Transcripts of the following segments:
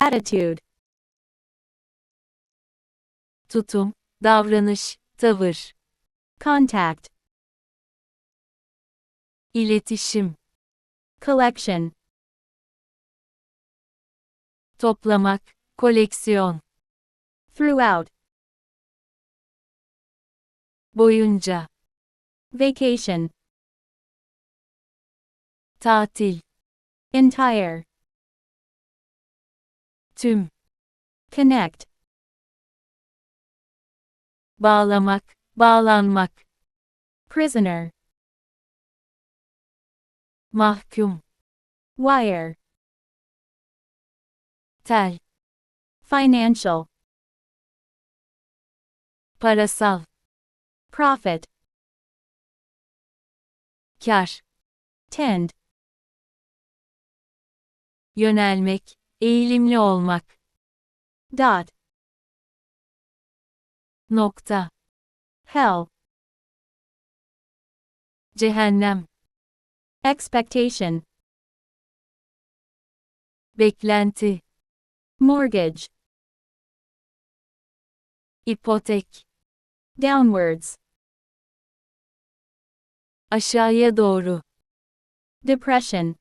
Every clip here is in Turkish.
attitude, tutum, davranış, tavır, contact, iletişim, collection, toplamak, koleksiyon, throughout, boyunca, vacation, tatil, entire, tüm, connect, bağlamak, bağlanmak, prisoner, mahkum, wire, tel, financial, parasal, profit, kar, tend, yönelmek, eğilimli olmak, dot, nokta, hell, cehennem, expectation, beklenti, mortgage, ipotek, downwards, aşağıya doğru, depression,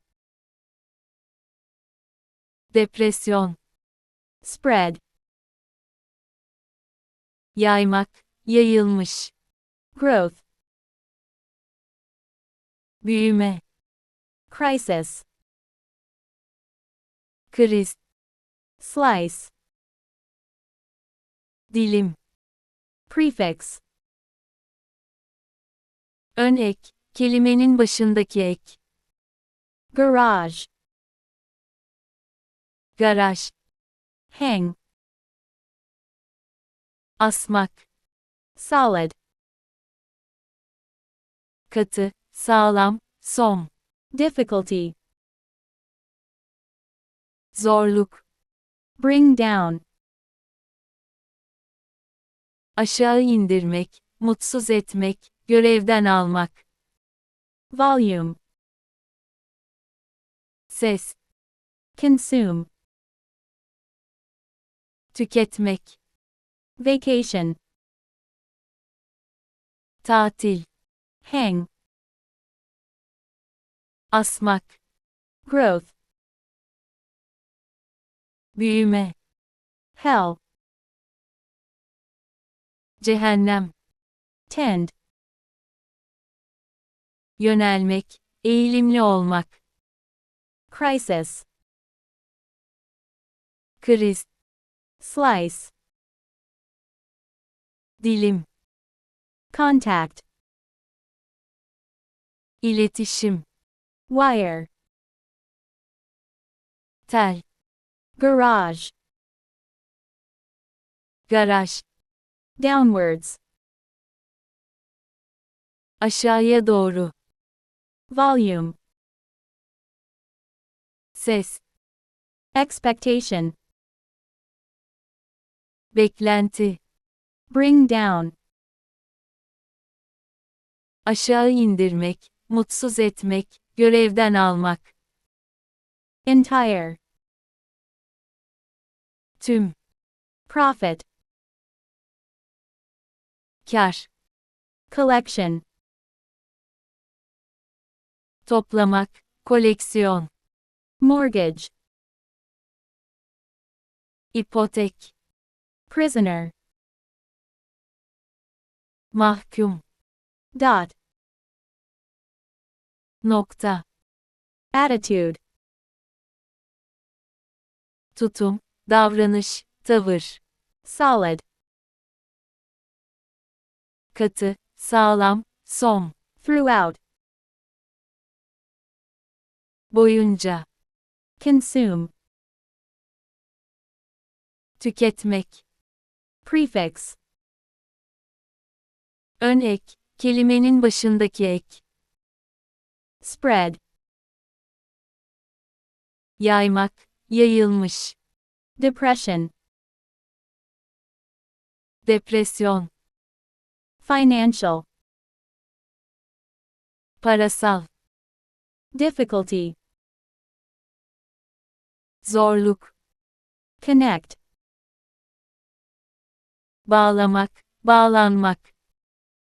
depresyon, spread, yaymak, yayılmış, growth, büyüme, crisis, kriz, slice, dilim, prefix, ön ek, kelimenin başındaki ek, garage, garaj, hang, asmak, solid, katı, sağlam, som, difficulty, zorluk, bring down, aşağı indirmek, mutsuz etmek, görevden almak, volume, ses, consume, tüketmek, vacation, tatil, hang, asmak, growth, büyüme, hell, cehennem, tend, yönelmek, eğilimli olmak, crisis, kriz, slice, dilim, contact, iletişim, wire, tel, garage, garaj, downwards, aşağıya doğru, volume, ses, expectation, beklenti, bring down, aşağı indirmek, mutsuz etmek, görevden almak, entire, tüm, profit, kar, collection, toplamak, koleksiyon, mortgage, ipotek, prisoner, mahkum, dot, nokta, attitude, tutum, davranış, tavır, solid, katı, sağlam, som, throughout, boyunca, consume, tüketmek, prefix, ön ek, kelimenin başındaki ek, spread, yaymak, yayılmış, depression, depresyon, financial, parasal, difficulty, zorluk, Connect. Bağlamak, bağlanmak,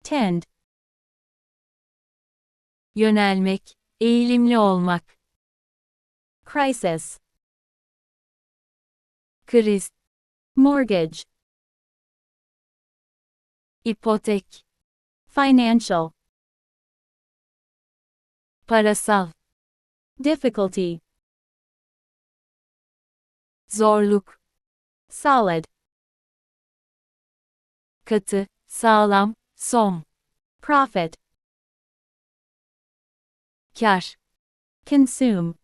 Tend. yönelmek, eğilimli olmak, Crisis. kriz, Mortgage. ipotek, Financial. parasal, Difficulty. zorluk, Solid. Katı, sağlam, som, Profit. kar, Consume.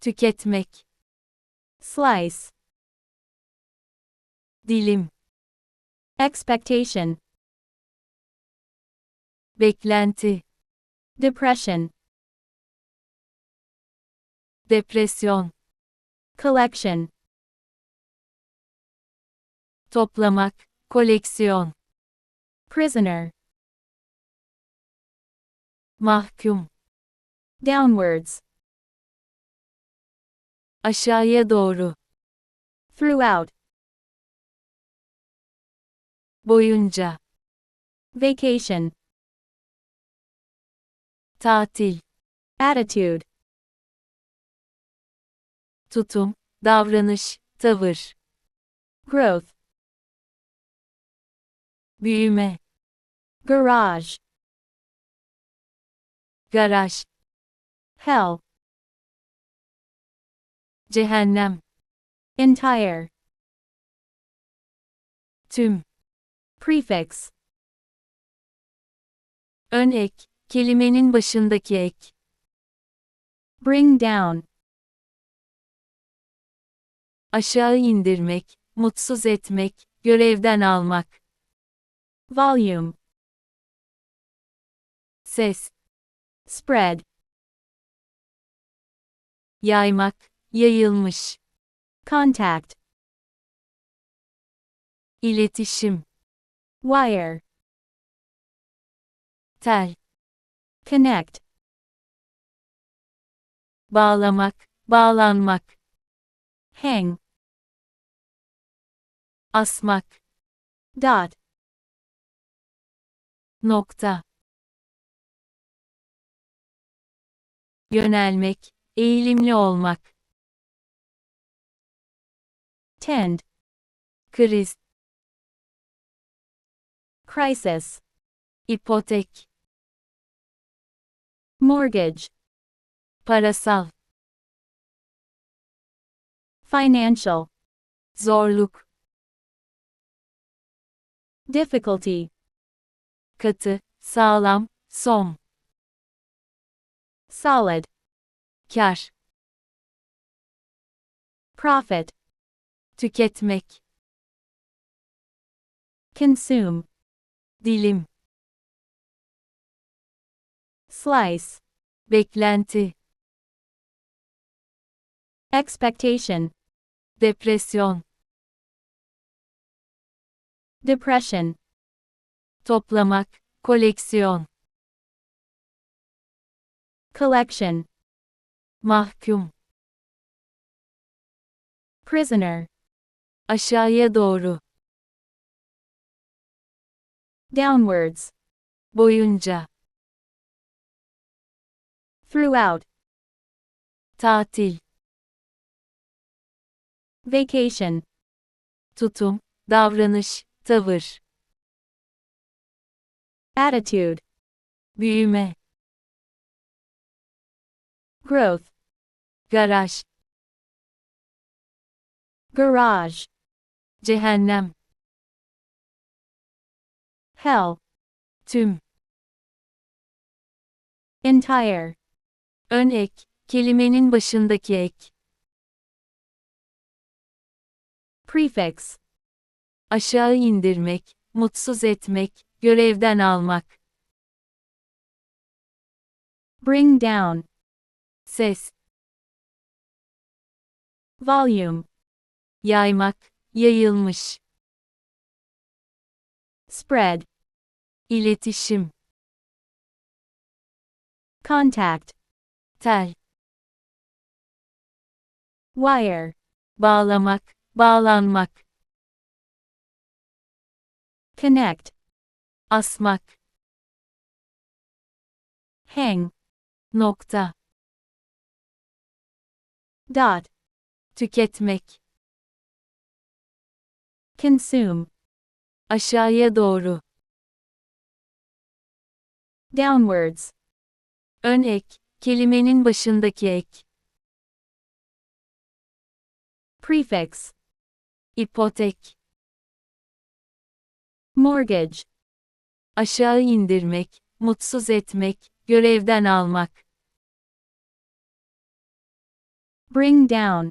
tüketmek, Slice. dilim, Expectation. beklenti, Depression. depresyon, Collection. Toplamak, koleksiyon, Prisoner. mahkum, Downwards. aşağıya doğru, Throughout. boyunca, Vacation. tatil, Attitude. tutum, davranış, tavır, Growth. Büyüme, Garage. garaj, Hell. cehennem, Entire. tüm, Prefix. ön ek, kelimenin başındaki ek, Bring down. aşağı indirmek, mutsuz etmek, görevden almak, Volume. ses, Spread. yaymak, yayılmış, Contact. iletişim, Wire. tel, Connect. bağlamak, bağlanmak, Hang. asmak, Dot. Nokta, yönelmek, eğilimli olmak, Tend. kriz, Crisis. ipotek, Mortgage. parasal, Financial. zorluk, Difficulty. Katı, sağlam, som, Solid. kar, Profit. tüketmek, Consume. dilim, Slice. beklenti, Expectation. depresyon, Depression. Toplamak, koleksiyon, Collection. mahkum, Prisoner. aşağıya doğru, Downwards. boyunca, Throughout. tatil, Vacation. tutum, davranış, tavır, Attitude. büyüme, Growth. garaj, Garage. cehennem, Hell. tüm, Entire. ön ek, kelimenin başındaki ek, Prefix. aşağı indirmek, mutsuz etmek, görevden almak, Bring down. ses, Volume. yaymak, yayılmış, Spread. iletişim, Contact. tel, wire, bağlamak, bağlanmak, connect, asmak, hang, nokta, dot, tüketmek, consume, aşağıya doğru, downwards, ön ek, kelimenin başındaki ek, prefix, ipotek, mortgage, aşağı indirmek, mutsuz etmek, görevden almak, bring down,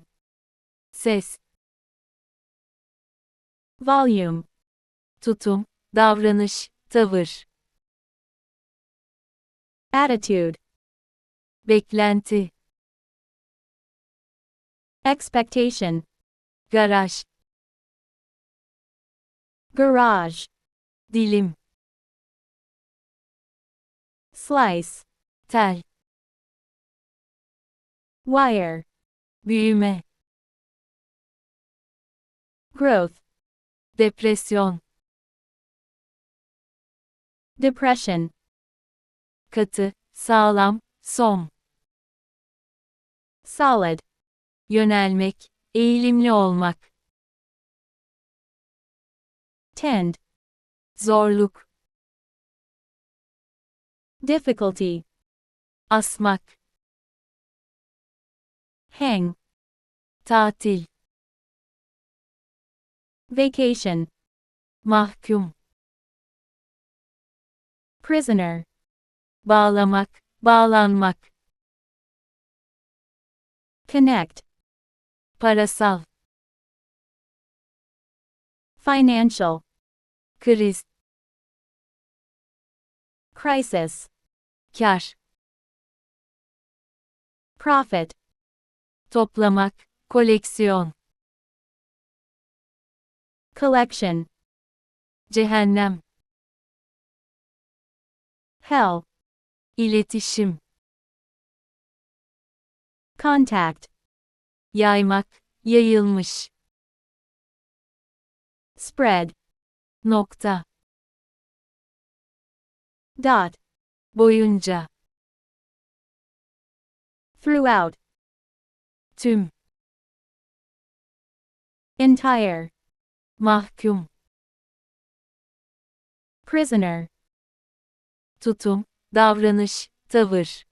ses, volume, tutum, davranış, tavır, attitude, beklenti, expectation, garaj, garage, dilim, slice, tel, wire, büyüme, growth, depresyon, depression, katı, sağlam, som, solid, yönelmek, eğilimli olmak, tend, zorluk, difficulty, asmak, hang, tatil, vacation, mahkum, prisoner, bağlamak, bağlanmak, connect, parasal, financial, kriz, crisis, kar, profit, toplamak, koleksiyon, collection, cehennem, hell, iletişim, contact, yaymak, yayılmış, spread, nokta, dot, boyunca, throughout, tüm, entire, mahkum, prisoner, tutum, davranış, tavır,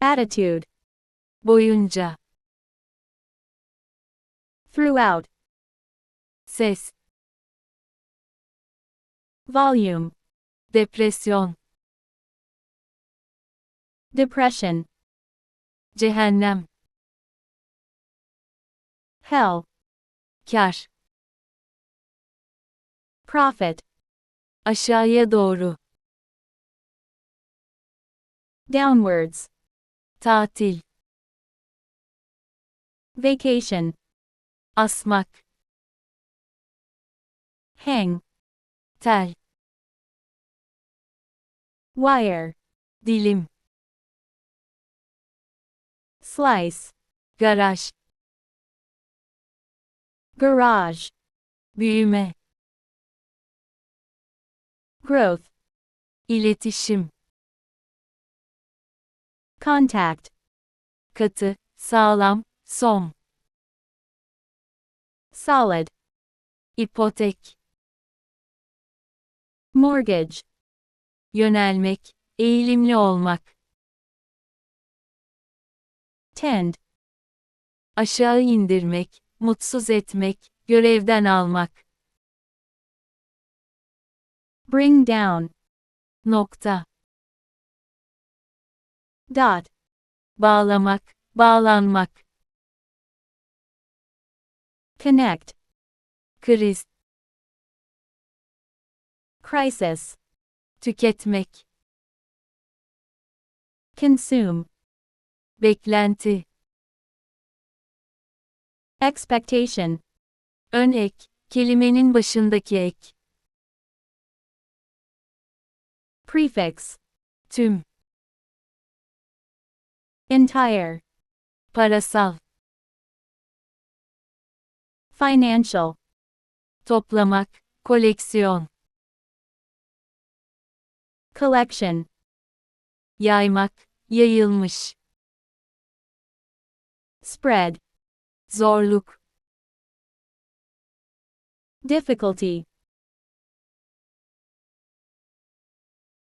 attitude, boyunca, throughout, ses, volume, depresyon, depression, cehennem, hell, kar, profit, aşağıya doğru, downwards, tatil, vacation, asmak, hang, tel, wire, dilim, slice, garaj, garage, büyüme, growth, iletişim, contact, katı, sağlam, som, solid, ipotek, mortgage, yönelmek, eğilimli olmak, tend, aşağı indirmek, mutsuz etmek, görevden almak, bring down, nokta, dot, bağlamak, bağlanmak, connect, kriz, crisis, tüketmek, consume, beklenti, expectation, ön ek, kelimenin başındaki ek, prefix, tüm, entire, parasal, financial, toplamak, koleksiyon, collection, yaymak, yayılmış, spread, zorluk, difficulty,